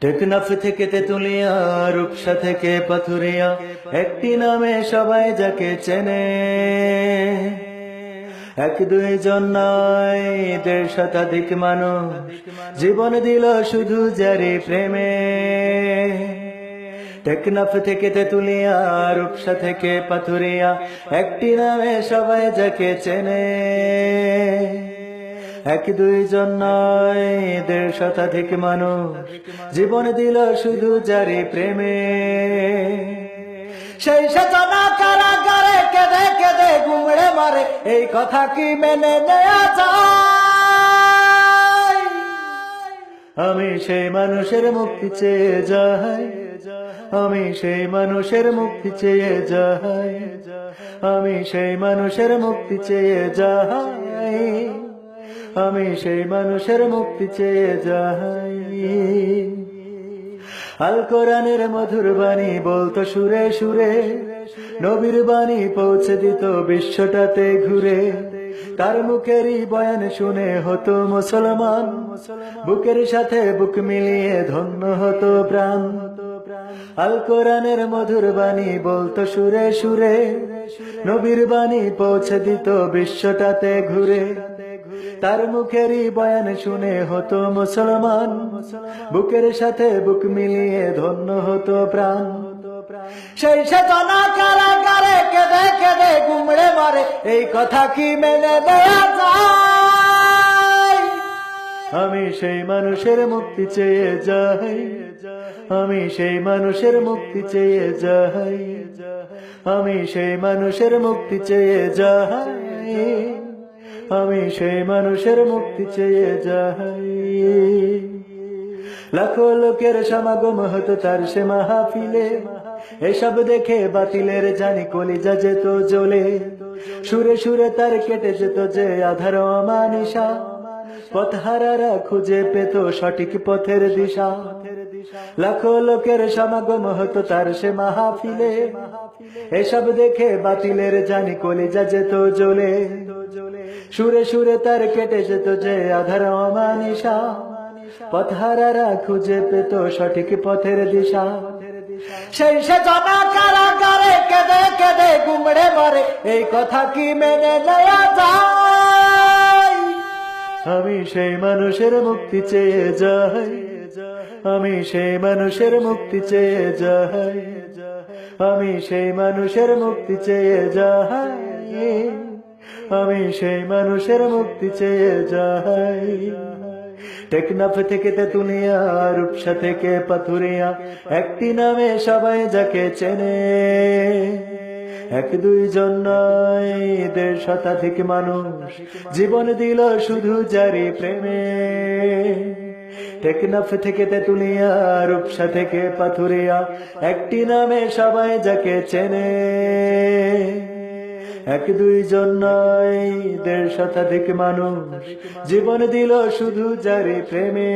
টেকনাফ থেকে তেতুলিয়া, রূপসা থেকে পাথুরিয়া, একটি নামে সবাই যাকে চেনে। এক দুই জন নয় দেড় শতাধিক মানুষ, জীবন দিল শুধু যারি প্রেমে। টেকনাফ থেকে তেতুলিয়া, রূপসা থেকে পাথুরিয়া, একটি নামে সবাই যাকে চেনে। এক দুইজন নয়, দেড় শতাধিক মানুষ। জীবন দিল শুধু যারি প্রেমে। সেই সচনা কারাগারে কেঁদে কেঁদে ঘুমড়ে মারে, এই কথা কি মেনে নেয়া যায়? আমি সেই মানুষের মুক্তি চেয়ে যাই। আমি সেই মানুষের মুক্তি চেয়ে যাই। আমি সেই মানুষের মুক্তি চেয়ে যাই। আমি সেই মানুষের মুক্তি চেয়ে যাই। আল কোরআনের মধুর বাণী বলতো সুরে সুরে, নবীর বাণী পৌঁছে দিত বিশ্বটাতে ঘুরে। তার মুখেরই বয়ান শুনে হতো মুসলমান, বুকের সাথে বুক মিলিয়ে ধন্য হতো প্রাণ। আল কোরআনের মধুর বাণী বলতো সুরে সুরে, নবীর বাণী পৌঁছে দিত বিশ্বটাতে ঘুরে। তার মুখেরই বয়ান শুনে হতো মুসলমান। বুকের সাথে বুক মিলিয়ে ধন্য হতো প্রাণ। সেই চেতনা কারাগারে কেঁদে কেঁদে গুমড়ে মারে, এই কথা কি মেনে নেয়া যায়? আমি সেই মানুষের মুক্তি চেয়ে যাই। আমি সেই মানুষের মুক্তি চেয়ে যাই। আমি সেই মানুষের মুক্তি চেয়ে যাই। আমি সেই মানুষের মুক্তি চেয়ে যাই। লাখো লোকের সমাগম হতো তার সে মাহফিলে। এসব দেখে বাতিলের জানি কলিজা যেত জ্বলে। সুরে সুরে তার কেটে যেত যে আধার অমানিসা। পথহারারা খুঁজে পেত সঠিক পথের দিশা। লাখো লোকের সমাগম হতো তার সে মাহফিলে। এসব দেখে বাতিলের জানি কলিজা যেত জ্বলে। সুরে সুরে তার কেটে যেত যে আধার অমানিসা পথহারারা খুঁজে পেত সঠিক পথের দিশা। সেই সে জমা কারাগারে কেঁদে কেঁদে গুমড়ে মরে। এই কথা কি মেনে নেয়া যায়? আমি সেই মানুষের মুক্তি চেয়ে যাই। আমি সেই মানুষের মুক্তি চেয়ে যাই আমি সেই মানুষের মুক্তি চেয়ে যাই আমি সেই মানুষের মুক্তি চেয়ে যাই টেকনাফ থেকে তেতুলিয়া, রূপসা থেকে পাথুরিয়া, একটি নামে সবাই যাকে চেনে। এক দুইজন নয়, দেড় শতাধিক মানুষ জীবন দিল শুধু জারি প্রেমে। টেকনাফ থেকে তেতুলিয়া, রূপসা থেকে পাথুরিয়া, একটি নামে সবাই যাকে চেনে। এক দুইজন নয়, দেড় শতাধিক মানুষ জীবন দিল শুধু যারে প্রেমে।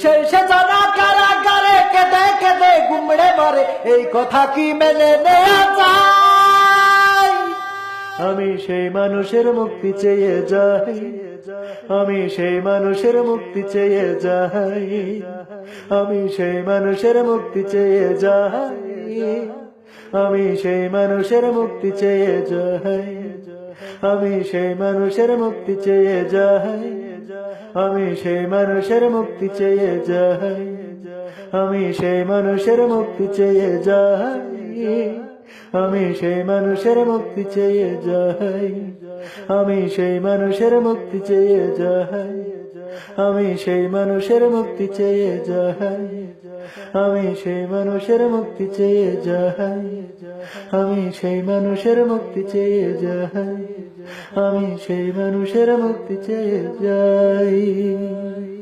সে জানা কারাগারে কেঁদে কেঁদে গুমড়ে মরে, এই কথা কি মেনে নেয়া যায়? আমি সেই মানুষের মুক্তি চেয়ে যাই। আমি সেই মানুষের মুক্তি চেয়ে যাই। আমি সেই মানুষের মুক্তি চেয়ে যাই। আমি সেই মানুষের মুক্তি চেয়ে যাই। আমি সেই মানুষের মুক্তি চেয়ে যাই। আমি সেই মানুষের মুক্তি চেয়ে যাই। আমি সেই মানুষের মুক্তি চেয়ে যাই। আমি সেই মানুষের মুক্তি চেয়ে যাই। আমি সেই মানুষের মুক্তি চেয়ে যাই। আমি সেই মানুষের মুক্তি চেয়ে যাই। আমি সেই মানুষের মুক্তি চেয়ে যাই। আমি সেই মানুষের মুক্তি চেয়ে যাই। আমি সেই মানুষের মুক্তি চেয়ে যাই।